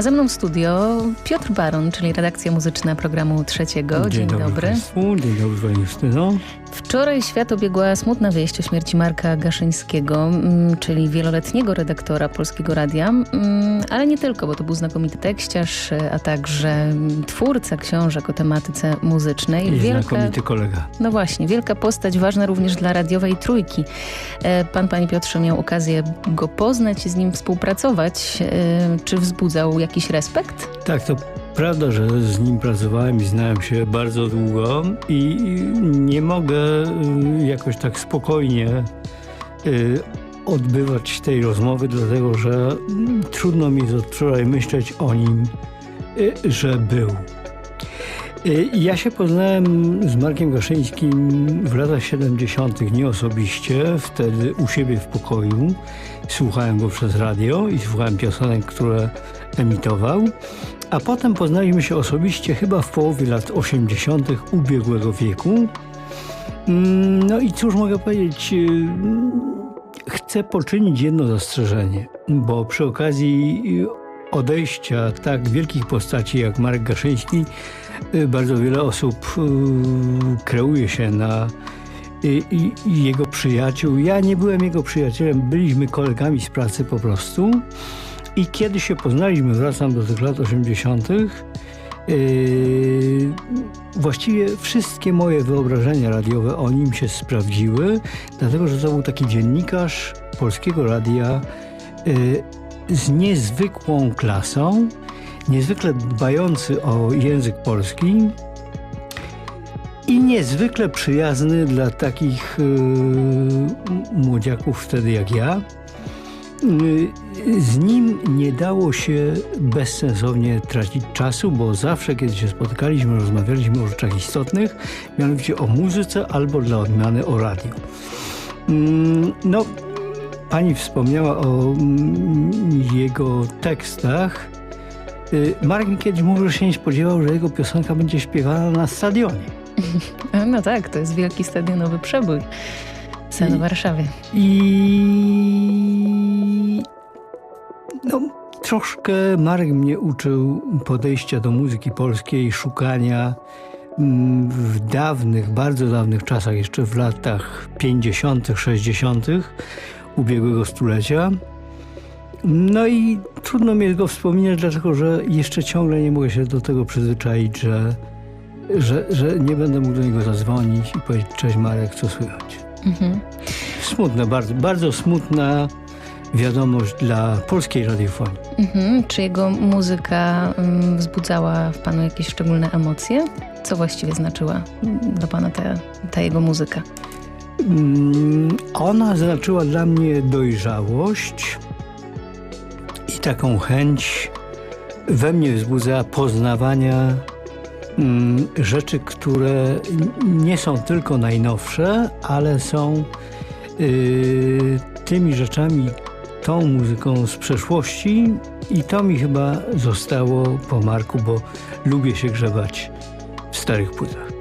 A ze mną w studio Piotr Baron, czyli redakcja muzyczna programu Trzeciego. Dzień, Dzień dobry. dobry. Państwu. Dzień dobry Pani Justyno. Wczoraj świat obiegła smutna wieść o śmierci Marka Gaszyńskiego, mm, czyli wieloletniego redaktora Polskiego Radia, mm, ale nie tylko, bo to był znakomity tekściarz, a także twórca książek o tematyce muzycznej. I znakomity kolega. No właśnie, wielka postać, ważna również dla radiowej trójki. E, Pan, Panie Piotrze, miał okazję go poznać i z nim współpracować. E, Czy wzbudzał jakiś respekt? Tak, to prawda, że z nim pracowałem i znałem się bardzo długo i nie mogę y, jakoś tak spokojnie y, odbywać tej rozmowy, dlatego że mm, trudno mi od wczoraj myśleć o nim, y, że był. Ja się poznałem z Markiem Gaszyńskim w latach 70. nie osobiście, wtedy u siebie w pokoju. Słuchałem go przez radio i słuchałem piosenek, które emitował. A potem poznaliśmy się osobiście chyba w połowie lat 80. ubiegłego wieku. Mm, No i cóż mogę powiedzieć? y, Chcę poczynić jedno zastrzeżenie, bo przy okazji y, odejścia tak wielkich postaci jak Marek Gaszyński y, bardzo wiele osób y, kreuje się na jego przyjaciół. Ja nie byłem jego przyjacielem, byliśmy kolegami z pracy po prostu. I kiedy się poznaliśmy, wracam do tych lat 80., yy, właściwie wszystkie moje wyobrażenia radiowe o nim się sprawdziły, dlatego że to był taki dziennikarz polskiego radia yy, z niezwykłą klasą, niezwykle dbający o język polski i niezwykle przyjazny dla takich yy, młodziaków wtedy jak ja. Y, Z nim nie dało się bezsensownie tracić czasu, bo zawsze, kiedy się spotykaliśmy, rozmawialiśmy o rzeczach istotnych, mianowicie o muzyce albo dla odmiany o radiu. Mm, No, pani wspomniała o mm, jego tekstach. Y, Marek kiedyś mówił, że się nie spodziewał, że jego piosenka będzie śpiewana na stadionie. No tak, to jest wielki stadionowy przebój. Sen w Warszawie. I troszkę Marek mnie uczył podejścia do muzyki polskiej, szukania mm, w dawnych, bardzo dawnych czasach, jeszcze w latach 50., 60. ubiegłego stulecia. No i trudno mi go wspominać, dlatego że jeszcze ciągle nie mogę się do tego przyzwyczaić, że, że, że nie będę mógł do niego zadzwonić i powiedzieć cześć Marek, co słychać. Mhm. Smutna, bardzo, bardzo smutna wiadomość dla polskiej radiofonii. Mhm. Czy jego muzyka mm, wzbudzała w panu jakieś szczególne emocje? Co właściwie znaczyła mm, dla pana ta, ta jego muzyka? Mm, Ona znaczyła dla mnie dojrzałość i taką chęć we mnie wzbudza poznawania rzeczy, które nie są tylko najnowsze, ale są y, tymi rzeczami, tą muzyką z przeszłości i to mi chyba zostało po Marku, bo lubię się grzebać w starych płytach.